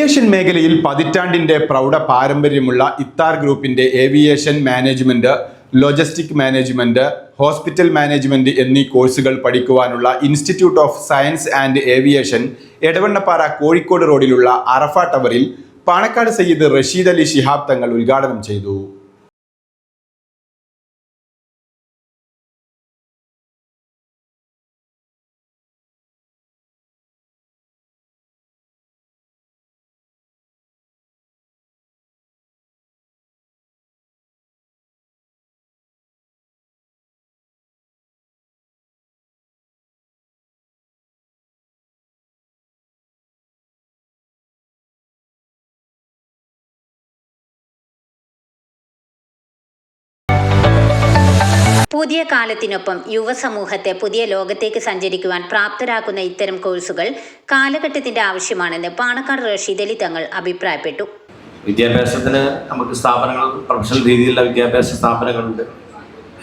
Aviation മേഖലയിൽ പതിറ്റാണ്ടിന്റെ പ്രൗഢ പാരമ്പര്യമുള്ള ഇത്താർ ഗ്രൂപ്പിന്റെ aviation management logistic management hospital management എന്നീ കോഴ്സുകൾ പഠിക്കുവാനുള്ള institute of science and aviation Edavannappara Kozhikode റോഡിലുള്ള അറഫ ടവറിൽ പാണക്കാട് സയ്യിദ് റഷീദ് അലി ശിഹാബ് തങ്ങൾ ഉദ്ഘാടനം ചെയ്തു. പുതിയ കാലത്തിനൊപ്പം യുവസമൂഹത്തെ പുതിയ ലോകത്തേക്ക് സഞ്ചരിക്കുവാൻ പ്രാപ്തരാക്കുന്ന ഇത്തരം കോഴ്സുകൾ കാലഘട്ടത്തിന്റെ ആവശ്യമാണെന്ന് പാണക്കാട് റഷീദ് അലി തങ്ങൾ അഭിപ്രായപ്പെട്ടു. വിദ്യാഭ്യാസത്തിന് നമുക്ക് സ്ഥാപനങ്ങൾ പ്രൊഫഷണൽ രീതിയിലുള്ള വിദ്യാഭ്യാസ സ്ഥാപനങ്ങളുണ്ട്.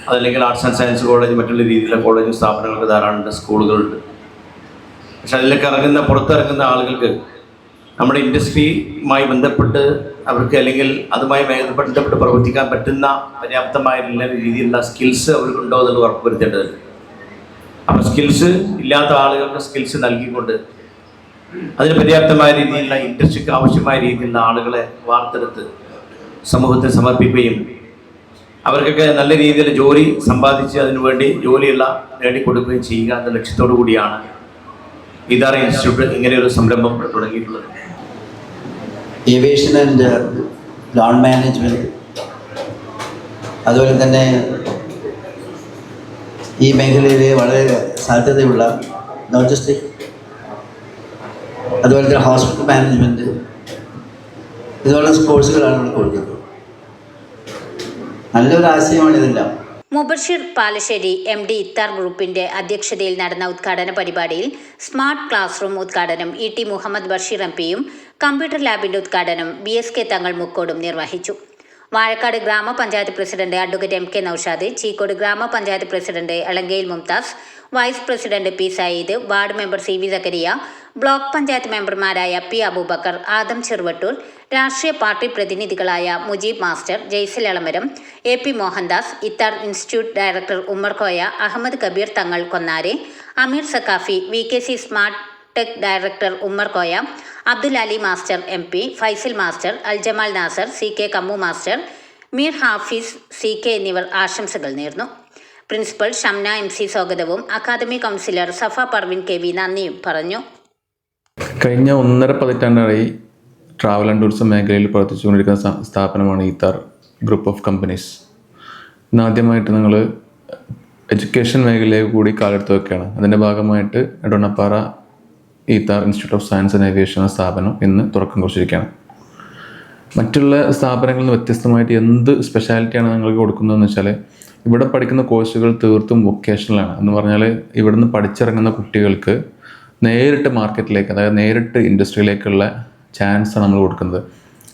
അതല്ലെങ്കിൽ ആർട്സ് ആൻഡ് സയൻസ് കോളേജ് മറ്റുള്ള രീതിയിലുള്ള കോളേജും സ്ഥാപനങ്ങൾക്ക് ധാരാളമുണ്ട് സ്കൂളുകളുണ്ട്. പക്ഷെ അതിലേക്ക് ഇറങ്ങുന്ന പുറത്തിറങ്ങുന്ന ആളുകൾക്ക് നമ്മുടെ ഇൻഡസ്ട്രിയുമായി ബന്ധപ്പെട്ട് അവർക്ക് അല്ലെങ്കിൽ അതുമായി ബന്ധപ്പെട്ട് പ്രവർത്തിക്കാൻ പറ്റുന്ന പര്യാപ്തമായ രീതിയിലുള്ള സ്കിൽസ് അവർക്കുണ്ടോ എന്നുള്ളത് ഉറപ്പുവരുത്തേണ്ടതുണ്ട്. അപ്പോൾ സ്കിൽസ് ഇല്ലാത്ത ആളുകൾക്ക് സ്കിൽസ് നൽകിക്കൊണ്ട് അതിന് പര്യാപ്തമായ രീതിയിലുള്ള ഇൻഡസ്ട്രിക്ക് ആവശ്യമായ രീതിയിലുള്ള ആളുകളെ വാർത്തെടുത്ത് സമൂഹത്തിന് സമർപ്പിക്കുകയും അവർക്കൊക്കെ നല്ല രീതിയിൽ ജോലി സമ്പാദിച്ച് അതിനുവേണ്ടി ജോലിയുള്ള നേടിക്കൊടുക്കുകയും ചെയ്യുക എന്ന ലക്ഷ്യത്തോടു കൂടിയാണ് ഇതാറ ഇൻസ്റ്റിറ്റ്യൂട്ട് ഇങ്ങനെയൊരു സംരംഭം തുടങ്ങിയിട്ടുള്ളത്. ഏവിയേഷൻ ആൻഡ് ലോൺ മാനേജ്മെന്റ് അതുപോലെ തന്നെ ഈ മേഖലയിലെ വളരെ സാധ്യതയുള്ള ലോജിസ്റ്റിക് അതുപോലെ തന്നെ ഹോസ്പിറ്റൽ മാനേജ്മെന്റ് ഇതുപോലുള്ള കോഴ്സുകളാണ് ഇവിടെ കൊടുക്കുന്നത്. നല്ലൊരു ആശയമാണ് ഇതെല്ലാം. പാലശ്ശേരി എം ഡി ഇത്താർ ഗ്രൂപ്പിന്റെ അധ്യക്ഷതയിൽ നടന്ന ഉദ്ഘാടന പരിപാടിയിൽ സ്മാർട്ട് ക്ലാസ് റൂം ഉദ്ഘാടനം E T Muhammad Basheer M പിയും കമ്പ്യൂട്ടർ ലാബിന്റെ ഉദ്ഘാടനം ബി എസ് കെ തങ്ങൾ മുക്കോടും നിർവഹിച്ചു. വാഴക്കാട് ഗ്രാമപഞ്ചായത്ത് president advocate M K Naushad Cheekode ഗ്രാമപഞ്ചായത്ത് president Elankayil Mumtaz vice president P Sayeed ward member C V Zakariya block panchayat മെമ്പർമാരായ P Abubakar Adam Cheruvattoor രാഷ്ട്രീയ party പ്രതിനിധികളായ Mujeeb master Jaisal Elamaram A P Mohandas Ithaar institute director Ummerkoya Ahammed Kabeer Thangal Konnara Ameer Saqafi V K C smart tech director Ummer Koya Abdul Ali master M P Faisal master Aljamal Nasar C K Kammu master Meer Hafiz C K എന്നിവർ ആശംസകൾ നേർന്നു. Principal Shamna M C സ്വാഗതവും academy counsellor Safa Parvin K V നന്ദിയും പറഞ്ഞു. കഴിഞ്ഞ ഒന്നര പതിറ്റാണ്ടായി travel and tourism മേഖലയിൽ പ്രവർത്തിച്ചുകൊണ്ടിരിക്കുന്ന സ്ഥാ- സ്ഥാപനമാണ് ഈത്താർ ഗ്രൂപ്പ് ഓഫ് കമ്പനീസ് ഇന്നാദ്യമായിട്ട് നിങ്ങൾ എഡ്യൂക്കേഷൻ മേഖലയിൽ കൂടി കാലെടുത്ത് വെക്കുകയാണ്. അതിന്റെ ഭാഗമായിട്ട് Edavannappara Ithaar institute of science and aviation എന്ന സ്ഥാപനം ഇന്ന് തുറക്കം കുറിച്ചിരിക്കുകയാണ്. മറ്റുള്ള സ്ഥാപനങ്ങളിൽ നിന്ന് വ്യത്യസ്തമായിട്ട് എന്ത് സ്പെഷ്യാലിറ്റിയാണ് നിങ്ങൾക്ക് കൊടുക്കുന്നതെന്ന് വെച്ചാൽ ഇവിടെ പഠിക്കുന്ന കോഴ്സുകൾ തീർത്തും വൊക്കേഷണലാണ് എന്ന് പറഞ്ഞാൽ ഇവിടുന്ന് പഠിച്ചിറങ്ങുന്ന കുട്ടികൾക്ക് നേരിട്ട് മാർക്കറ്റിലേക്ക് അതായത് നേരിട്ട് ഇൻഡസ്ട്രിയിലേക്കുള്ള ചാൻസാണ് നമ്മൾ കൊടുക്കുന്നത്.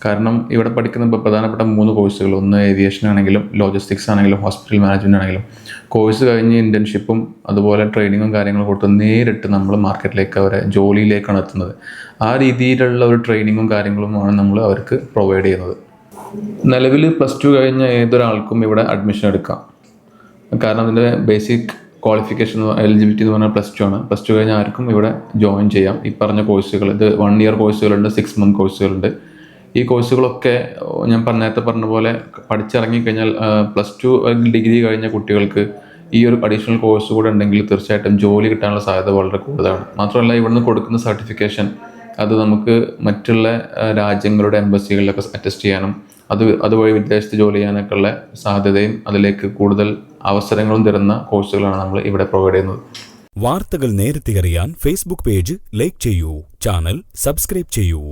കാരണം ഇവിടെ പഠിക്കുന്ന പ്രധാനപ്പെട്ട മൂന്ന് കോഴ്സുകൾ ഒന്ന് ഏവിയേഷൻ ആണെങ്കിലും ലോജിസ്റ്റിക്സ് ആണെങ്കിലും ഹോസ്പിറ്റൽ മാനേജ്മെന്റ് ആണെങ്കിലും. കോഴ്സ് കഴിഞ്ഞ് ഇന്റേൺഷിപ്പും അതുപോലെ ട്രെയിനിങ്ങും കാര്യങ്ങളും കൊടുത്ത് നേരിട്ട് നമ്മൾ മാർക്കറ്റിലേക്ക് അവരെ ജോലിയിലേക്കാണ് എത്തുന്നത്. ആ രീതിയിലുള്ള ഒരു ട്രെയിനിങ്ങും കാര്യങ്ങളുമാണ് നമ്മൾ അവർക്ക് പ്രൊവൈഡ് ചെയ്യുന്നത്. നിലവിൽ പ്ലസ് ടു കഴിഞ്ഞ ഏതൊരാൾക്കും ഇവിടെ അഡ്മിഷൻ എടുക്കാം. കാരണം അതിന്റെ ബേസിക് ക്വാളിഫിക്കേഷൻ എലിജിബിലിറ്റി എന്ന് പറഞ്ഞാൽ പ്ലസ് ടു ആണ്. പ്ലസ് ടു കഴിഞ്ഞ ആർക്കും ഇവിടെ ജോയിൻ ചെയ്യാം. ഈ പറഞ്ഞ കോഴ്സുകൾ ഇത് വൺ ഇയർ കോഴ്സുകളുണ്ട് സിക്സ് മന്ത് കോഴ്സുകളുണ്ട് ഈ കോഴ്സുകളൊക്കെ ഞാൻ നേരത്തെ പറഞ്ഞ പോലെ പഠിച്ചിറങ്ങിക്കഴിഞ്ഞാൽ പ്ലസ് ടു ഡിഗ്രി കഴിഞ്ഞ കുട്ടികൾക്ക് ഈ ഒരു അഡീഷണൽ കോഴ്സ് കൂടെ ഉണ്ടെങ്കിൽ തീർച്ചയായിട്ടും ജോലി കിട്ടാനുള്ള സാധ്യത വളരെ കൂടുതലാണ്. മാത്രമല്ല ഇവിടുന്ന് കൊടുക്കുന്ന സർട്ടിഫിക്കേഷൻ അത് നമുക്ക് മറ്റുള്ള രാജ്യങ്ങളുടെ എംബസികളിലൊക്കെ അറ്റസ്റ്റ് ചെയ്യാനും അത് അതുവഴി വിദേശത്ത് ജോലി ചെയ്യാനൊക്കെ ഉള്ള സാധ്യതയും അതിലേക്ക് കൂടുതൽ അവസരങ്ങളും തരുന്ന കോഴ്സുകളാണ് നമ്മൾ ഇവിടെ പ്രൊവൈഡ് ചെയ്യുന്നത്. വാർത്തകൾ നേരത്തെ അറിയാൻ ഫേസ്ബുക്ക് പേജ് ലൈക്ക് ചെയ്യൂ ചാനൽ സബ്സ്ക്രൈബ് ചെയ്യൂ.